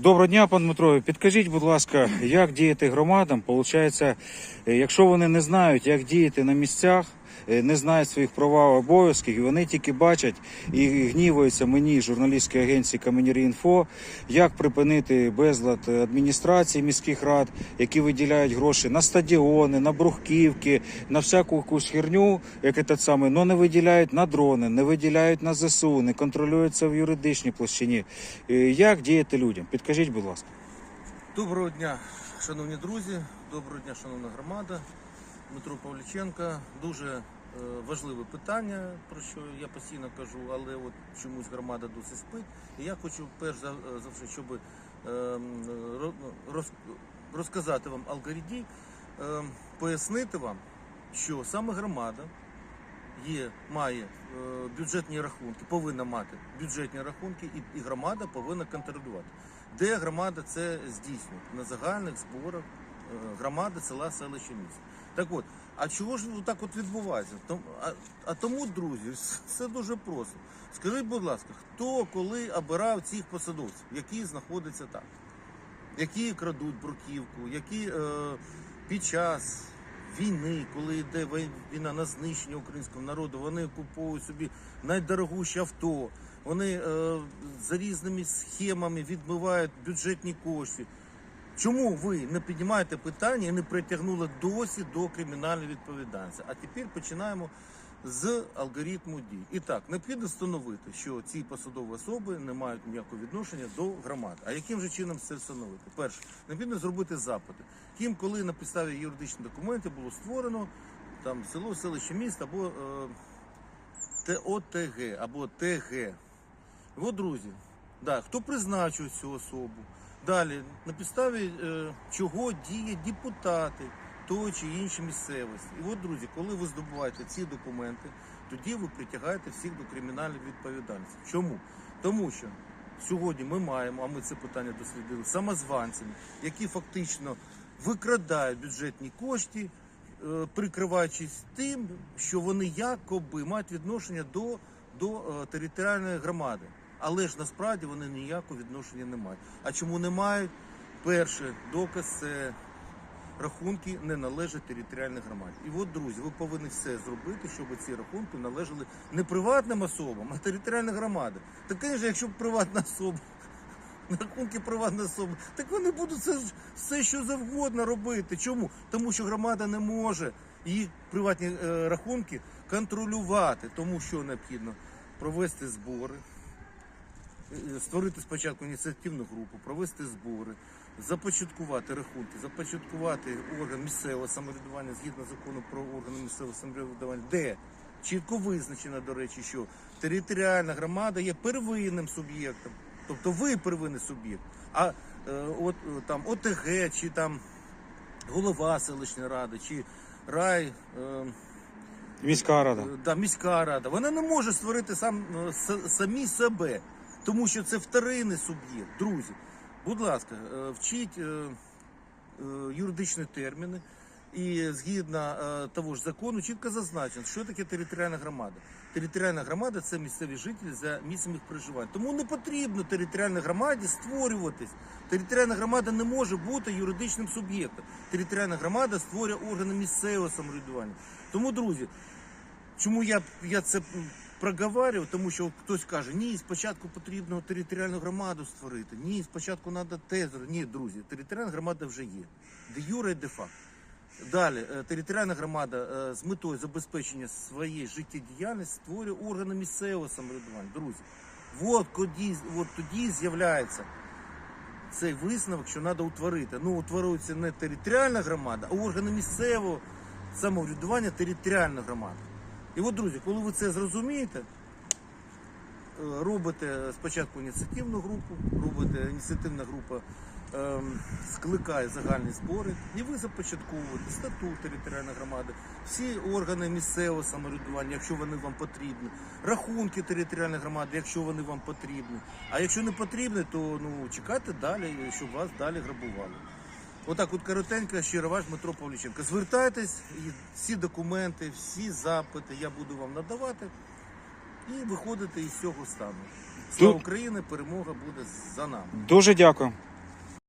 Доброго дня, пан Дмитро. Підкажіть, будь ласка, як діяти громадам? Получається, е, якщо вони не знають, як діяти на місцях, не знають своїх прав обов'язків, і вони тільки бачать і гніваються мені, журналістській агенції Каменірі Інфо, як припинити безлад адміністрації міських рад, які виділяють гроші на стадіони, на брухківки, на всяку якусь херню, як це саме, але не виділяють на дрони, не виділяють на ЗСУ, не контролюються в юридичній площині. Е, Як діяти людям? Підкажіть, будь ласка. Доброго дня, шановні друзі, доброго дня, шановна громада. Дмитро Павліченка. Дуже е, важливе питання, про що я постійно кажу, але от чомусь громада досі спить. І я хочу перш за, за все, щоб е, розказати вам алгоритм, е, пояснити вам, що саме громада є, має е, бюджетні рахунки, повинна мати бюджетні рахунки, і, громада повинна контролювати. Де громада це здійснює? На загальних зборах е, громади, села, селища, міста. Так от, а чого ж так от відбувається? А, а тому, друзі, все дуже просто. Скажіть, будь ласка, хто коли обирав цих посадовців, які знаходяться там, які крадуть бруківку, які е, під час війни, коли йде війна на знищення українського народу, вони купують собі найдорогущі авто, вони е, за різними схемами відмивають бюджетні кошти. Чому ви не піднімаєте питання і не притягнули досі до кримінальної відповідальності? А тепер починаємо з алгоритму дій. І так, необхідно встановити, що ці посадові особи не мають ніякого відношення до громади. А яким же чином це встановити? Перше, необхідно зробити запити. Ким, коли на підставі юридичних документів було створено там село, селище, міст або е, ТОТГ або ТГ. От, друзі, да, хто призначив цю особу? Далі, на підставі е, чого діють депутати тої чи іншої місцевості. І от, друзі, коли ви здобуваєте ці документи, тоді ви притягаєте всіх до кримінальної відповідальності. Чому? Тому що сьогодні ми маємо, а ми це питання дослідили, самозванцями, які фактично викрадають бюджетні кошти, е, прикриваючись тим, що вони якоби мають відношення до, до е, територіальної громади. Але ж насправді вони ніякого відношення не мають. А чому не мають? Перше, доказ це рахунки не належать територіальній громаді. І от, друзі, ви повинні все зробити, щоб ці рахунки належали не приватним особам, а територіальній громаді. Так, звісно, якщо приватна особа, на рахунки приватної особи, так вони будуть це ж- все, що завгодно робити. Чому? Тому що громада не може їх приватні е, рахунки контролювати, тому що необхідно провести збори. Створити спочатку ініціативну групу, провести збори, започаткувати рахунки, започаткувати орган місцевого самоврядування згідно закону про органи місцевого самоврядування, де чітко визначено, до речі, що територіальна громада є первинним суб'єктом, тобто ви первинний суб'єкт. А е, от е, там ОТГ, чи там голова селищної ради, чи рай. Е, Міська рада. Е, Да, міська рада. Вона не може створити сам, е, самі себе, тому що це вторинний суб'єкт. Друзі, будь ласка, е, вчіть е, е, юридичні терміни. І згідно того ж закону чітко зазначено, що таке територіальна громада. Територіальна громада це місцеві жителі за місцем їх проживання. Тому не потрібно територіальній громаді створюватись. Територіальна громада не може бути юридичним суб'єктом. Територіальна громада створює органи місцевого самоврядування. Тому, друзі, Чому я, я це м. Тому що хтось каже, ні, спочатку потрібно територіальну громаду створити. Ні, спочатку треба те. Ні, друзі, територіальна громада вже є. Де юре, де факт. Далі, е, територіальна громада е, з метою забезпечення своєї життєдіяльності створює органи місцевого самоврядування. Друзі, от, тоді, от тоді з'являється цей висновок, що треба утворити. Ну, утворюється не територіальна громада, а органи місцевого самоврядування територіальна громада. І от, друзі, коли ви це зрозумієте, е, робите спочатку ініціативну групу, робите ініціативна група ем, скликає загальні збори, і ви започатковуєте статут територіальної громади, всі органи місцевого самоврядування, якщо вони вам потрібні, рахунки територіальної громади, якщо вони вам потрібні. А якщо не потрібні, то ну чекайте далі, щоб вас далі грабували. Отак, от коротенько, щиро ваш Дмитро Павліченко. Звертайтесь, і всі документи, всі запити я буду вам надавати і виходити із цього стану. Слава Тут- України, перемога буде за нами. Дуже дякую.